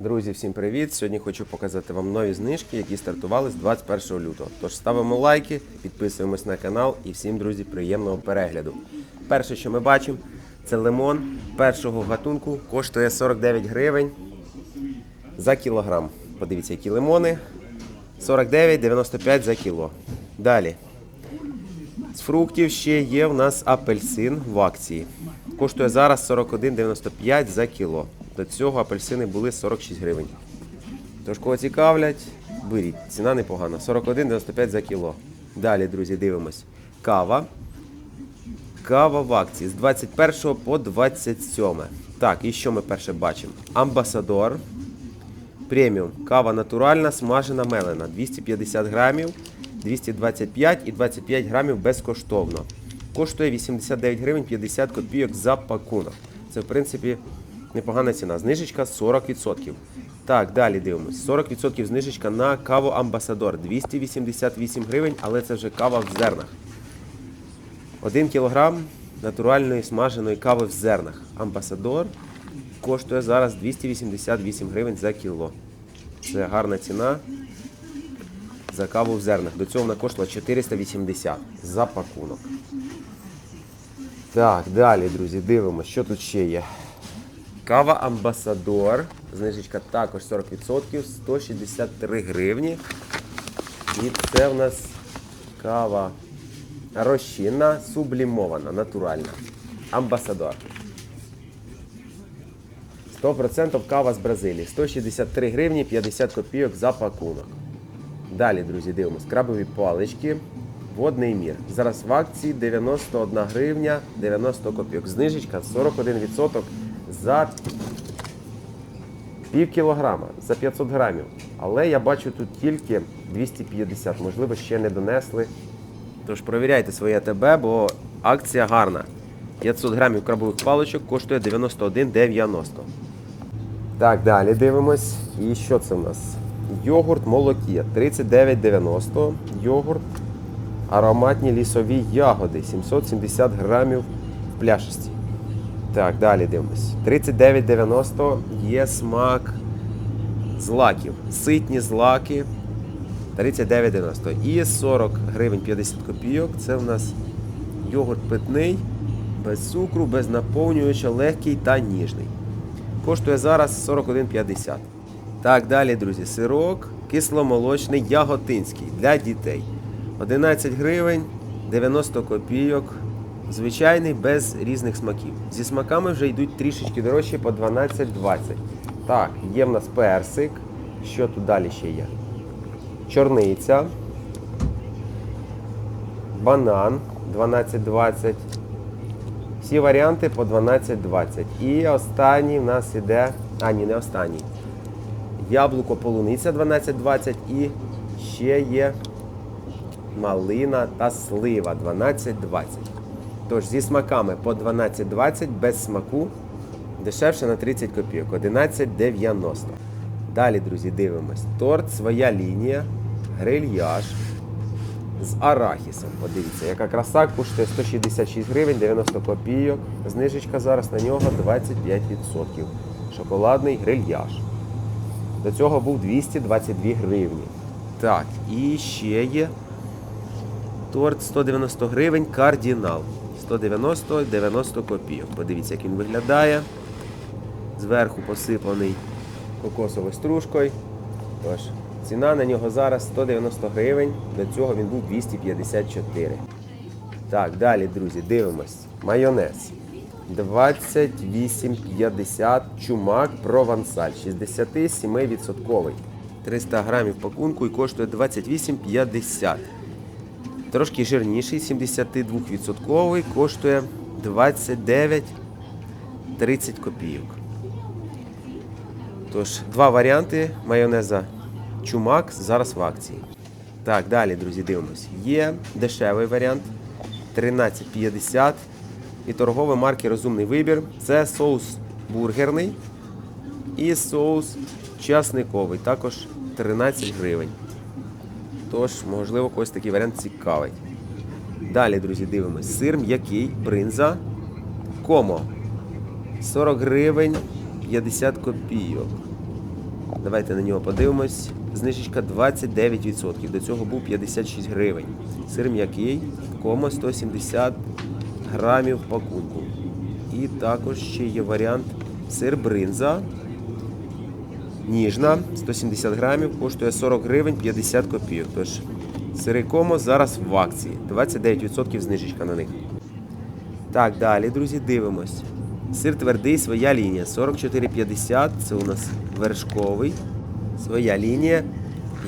Друзі, всім привіт! Сьогодні хочу показати вам нові знижки, які стартували з 21 лютого. Тож ставимо лайки, підписуємось на канал і всім, друзі, приємного перегляду. Перше, що ми бачимо, це лимон першого гатунку, коштує 49 гривень за кілограм. Подивіться, які лимони. 49,95 за кіло. Далі. З фруктів ще є в нас апельсин в акції. Коштує зараз 41,95 за кіло. До цього апельсини були 46 гривень. Тож, кого цікавлять, беріть. Ціна непогана. 41,95 за кіло. Далі, друзі, дивимось. Кава. Кава в акції з 21 по 27. Так, і що ми перше бачимо? Амбасадор. Преміум. Кава натуральна, смажена мелена. 250 грамів, 225 і 25 грамів безкоштовно. Коштує 89 гривень 50 копійок за пакунок. Це, в принципі, непогана ціна. Знижечка 40%. Так, далі дивимось. 40% знижечка на каву Амбасадор. 288 гривень, але це вже кава в зернах. 1 кілограм натуральної смаженої кави в зернах. Амбасадор коштує зараз 288 гривень за кіло. Це гарна ціна за каву в зернах. До цього вона коштувала 480 за пакунок. Так, далі, друзі, дивимося, що тут ще є. Кава Амбасадор. Знижечка також 40%, 163 гривні. І це в нас кава розчинна, сублімована, натуральна. Амбасадор. 100% кава з Бразилії. 163 гривні 50 копійок за пакунок. Далі, друзі, дивимось. Крабові палички. Водний мір. Зараз в акції 91 гривня 90 копійок. Знижечка 41% за пів кілограма, за 500 грамів. Але я бачу тут тільки 250. Можливо, ще не донесли. Тож провіряйте своє АТБ, бо акція гарна. 500 грамів крабових паличок коштує 91,90. Так, далі дивимось. І що це в нас? Йогурт молокі 39,90. Йогурт. Ароматні лісові ягоди 770 грамів в пляшечці. Так, далі дивимось. 39,90 є смак злаків. Ситні злаки 39,90. І 40 гривень 50 копійок. Це в нас йогурт питний, без цукру, без наповнювача, легкий та ніжний. Коштує зараз 41,50. Так, далі, друзі, сирок кисломолочний яготинський для дітей. 11 гривень 90 копійок. Звичайний без різних смаків. Зі смаками вже йдуть трішечки дорожчі по 12,20. Так, є в нас персик. Що тут далі ще є? Чорниця. Банан 12,20. Всі варіанти по 12,20. І останній в нас іде. А, ні, не останній. Яблуко полуниця 12,20 і ще є малина та слива 12,20. Тож зі смаками по 12,20, без смаку дешевше на 30 копійок, 11,90. Далі, друзі, дивимось. Торт своя лінія, грильяж з арахісом. Подивіться, яка краса коштує 166 гривень 90 копійок. Знижечка зараз на нього 25%. Шоколадний грильяж. До цього був 222 гривні. Так, і ще є торт 190 гривень кардінал. 190 90 копійок. Подивіться, як він виглядає. Зверху посипаний кокосовою стружкою. Тож, ціна на нього зараз 190 гривень. До цього він був 254. Так, далі, друзі, дивимось. Майонез. 28,50 чумак провансаль. 67%. 300 грамів пакунку і коштує 28,50. Трошки жирніший, 72% коштує 29,30 копійок. Тож, два варіанти майонеза чумак зараз в акції. Так, далі, друзі, дивимось. Є дешевий варіант 13,50 і торгової марки Розумний вибір. Це соус бургерний і соус часниковий, також 13 гривень. Тож, можливо, когось такий варіант цікавить. Далі, друзі, дивимось. Сир м'який, бринза, комо. 40 гривень 50 копійок. Давайте на нього подивимось. Знижечка 29%. До цього був 56 гривень. Сир м'який, комо 170 грамів пакунку. І також ще є варіант сир бринза. Ніжна 170 грамів, коштує 40 гривень 50 копійок. Тож сири комо зараз в акції. 29% знижечка на них. Так, далі, друзі, дивимось. Сир твердий, своя лінія. 44,50. Це у нас вершковий. Своя лінія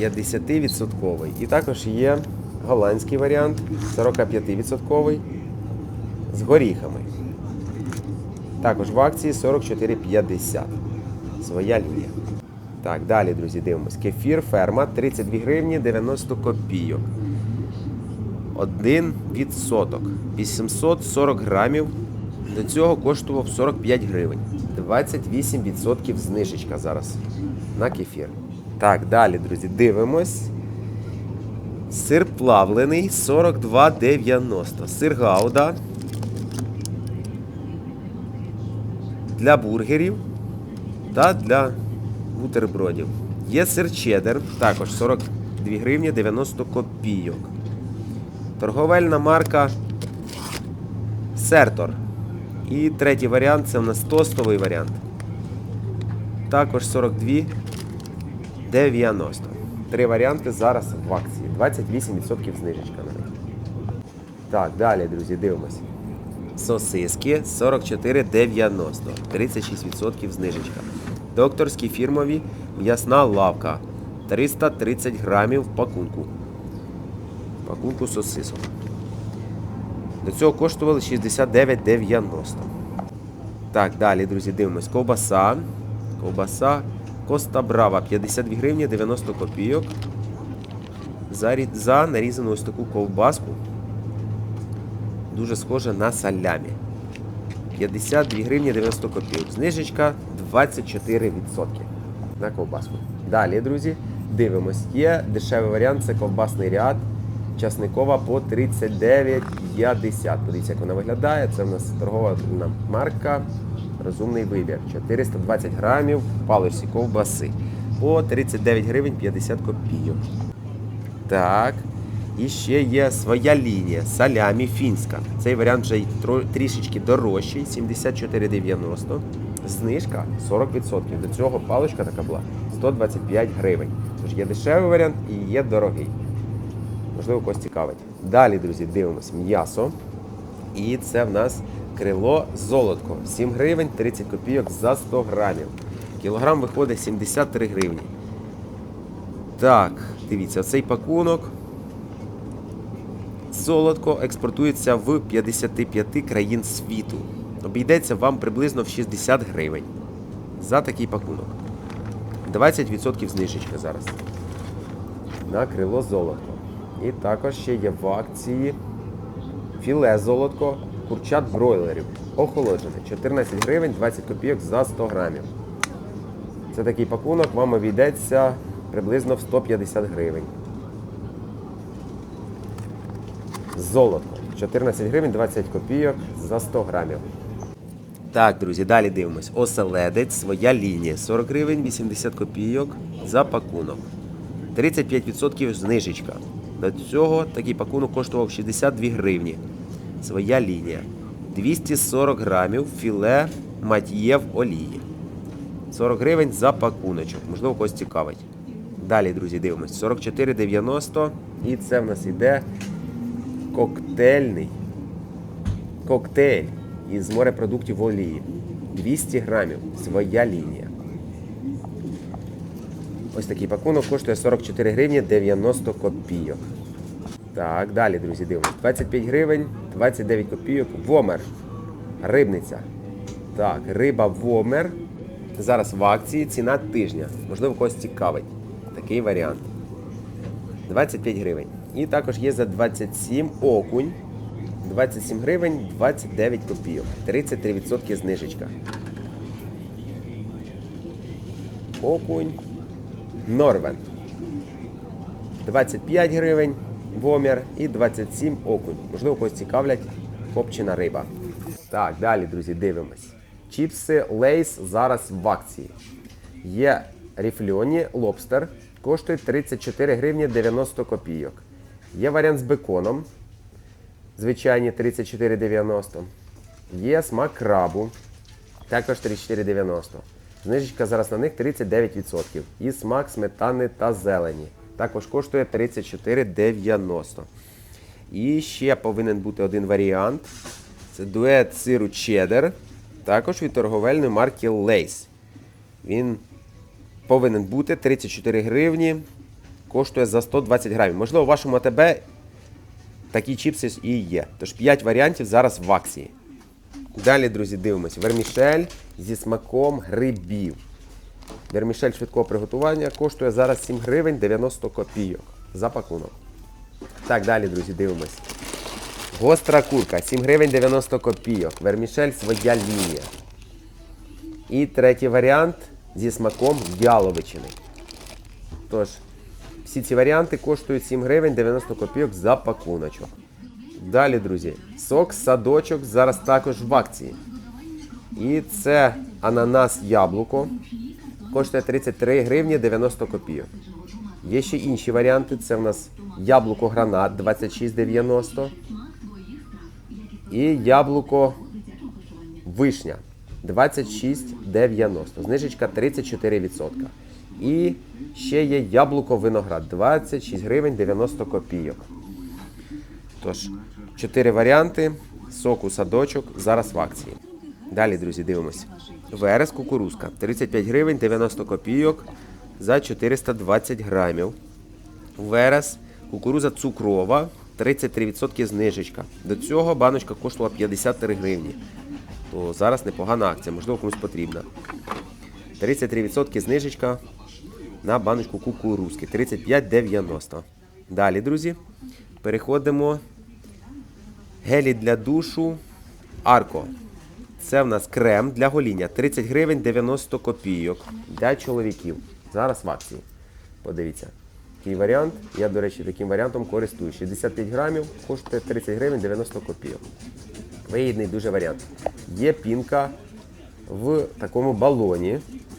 50%. І також є голландський варіант 45% з горіхами. Також в акції 44,50. Своя лінія. Так, далі, друзі, дивимось. Кефір ферма 32 гривні 90 копійок. 1 відсоток. 840 грамів. До цього коштував 45 гривень. 28% знижечка зараз на кефір. Так, далі, друзі, дивимось. Сир плавлений 42,90. Сир гауда. Для бургерів та для бутербродів. Є сир чеддер, також 42 гривні 90 копійок. Торговельна марка Сертор. І третій варіант це у нас тостовий варіант. Також 42 90. Три варіанти зараз в акції. 28% знижечка на них. Так, далі, друзі, дивимось. Сосиски 44,90. 36% знижечка. Докторські фірмові м'ясна лавка. 330 грамів в пакунку. Пакунку сосисок. До цього коштували 69,90. Так, далі, друзі, дивимось. Ковбаса. Ковбаса Коста Брава 52 гривні 90 копійок. За, за нарізану ось таку ковбаску. Дуже схожа на салямі. 52 гривні 90 копійок. Знижечка 24% на ковбаску. Далі, друзі, дивимось. Є дешевий варіант, це ковбасний ряд. Часникова по 39,50. Подивіться, як вона виглядає. Це в нас торгова марка. Розумний вибір. 420 грамів паличці ковбаси. По 39 гривень 50 копійок. Так. І ще є своя лінія салямі фінська. Цей варіант вже трішечки дорожчий, 74,90. Знижка 40%. До цього паличка така була 125 гривень. Тож є дешевий варіант і є дорогий. Можливо, когось цікавить. Далі, друзі, дивимось м'ясо. І це в нас крило золотко. 7 гривень 30 копійок за 100 грамів. Кілограм виходить 73 гривні. Так, дивіться, цей пакунок. Золотко експортується в 55 країн світу. Обійдеться вам приблизно в 60 гривень за такий пакунок. 20% знижечка зараз. На крило золотко. І також ще є в акції філе золотко, курчат бройлерів. Охолоджене. 14 гривень 20 копійок за 100 грамів. Це такий пакунок, вам обійдеться приблизно в 150 гривень. Золото. 14 гривень 20 копійок за 100 грамів. Так, друзі, далі дивимось. Оселедець, своя лінія. 40 гривень 80 копійок за пакунок. 35% знижечка. До цього такий пакунок коштував 62 гривні. Своя лінія. 240 грамів філе мат'є в олії. 40 гривень за пакуночок. Можливо, когось цікавить. Далі, друзі, дивимось. 44,90. І це в нас іде коктейльний коктейль із морепродуктів олії. 200 грамів. Своя лінія. Ось такий пакунок коштує 44 гривні 90 копійок. Так, далі, друзі, дивимось. 25 гривень, 29 копійок. Вомер. Рибниця. Так, риба Вомер. Зараз в акції ціна тижня. Можливо, когось цікавить. Такий варіант. 25 гривень. І також є за 27 окунь. 27 гривень 29 копійок. 33% знижечка. Окунь. Норвен. 25 гривень вомір і 27 окунь. Можливо, когось цікавлять копчена риба. Так, далі, друзі, дивимось. Чіпси Лейс зараз в акції. Є ріфльоні лобстер. Коштує 34 гривні 90 копійок. Є варіант з беконом. Звичайні 34,90. Є смак крабу. Також 34,90. Знижечка зараз на них 39%. І смак сметани та зелені. Також коштує 34,90. І ще повинен бути один варіант. Це дует сиру чеддер. Також від торговельної марки Lace. Він повинен бути 34 гривні. Коштує за 120 грамів. Можливо, у вашому АТБ такі чіпси і є. Тож 5 варіантів зараз в акції. Далі, друзі, дивимося. Вермішель зі смаком грибів. Вермішель швидкого приготування коштує зараз 7 гривень 90 копійок за пакунок. Так, далі, друзі, дивимось. Гостра курка 7 гривень 90 копійок. Вермішель своя лінія. І третій варіант зі смаком яловичини. Тож, всі ці варіанти коштують 7 гривень 90 копійок за пакуночок. Далі, друзі, сок садочок зараз також в акції. І це ананас яблуко. Коштує 33 гривні 90 копійок. Є ще інші варіанти. Це в нас яблуко гранат 26,90. І яблуко вишня 26,90. Знижечка 34%. І ще є яблуко виноград 26 гривень 90 копійок. Тож, чотири варіанти соку садочок зараз в акції. Далі, друзі, дивимося. Верес кукурузка 35 гривень 90 копійок за 420 грамів. Верес кукуруза цукрова 33% знижечка. До цього баночка коштувала 53 гривні. То зараз непогана акція, можливо, комусь потрібна. 33% знижечка на баночку кукурузки 35,90. Далі, друзі, переходимо. Гелі для душу Арко. Це в нас крем для гоління 30 гривень 90 копійок для чоловіків. Зараз в акції. Подивіться. Такий варіант. Я, до речі, таким варіантом користуюсь. 65 грамів коштує 30 гривень 90 копійок. Вигідний дуже варіант. Є пінка в такому балоні.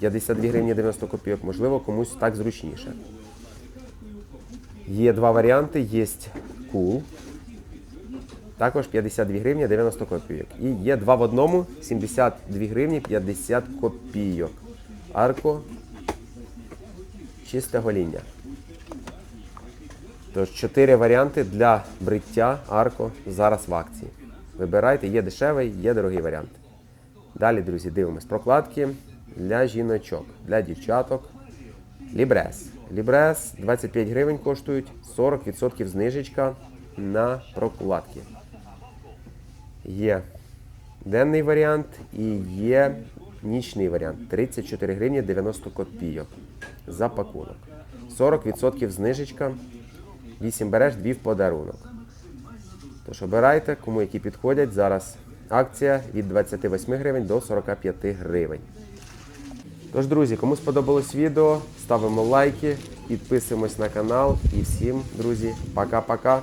52 гривні 90 копійок. Можливо, комусь так зручніше. Є два варіанти. Є кул. Також 52 гривні 90 копійок. І є два в одному 72 гривні 50 копійок. Арко. Чисте гоління. Тож, чотири варіанти для бриття арко зараз в акції. Вибирайте, є дешевий, є дорогий варіант. Далі, друзі, дивимось. Прокладки для жіночок, для дівчаток. Лібрес. Лібрес 25 гривень коштують, 40% знижечка на прокладки. Є денний варіант і є нічний варіант. 34 гривні 90 копійок за пакунок. 40% знижечка. 8 береш, 2 в подарунок. Тож обирайте, кому які підходять. Зараз акція від 28 гривень до 45 гривень. Тож, друзі, кому сподобалось відео, ставимо лайки, підписуємось на канал і всім, друзі, пока-пока.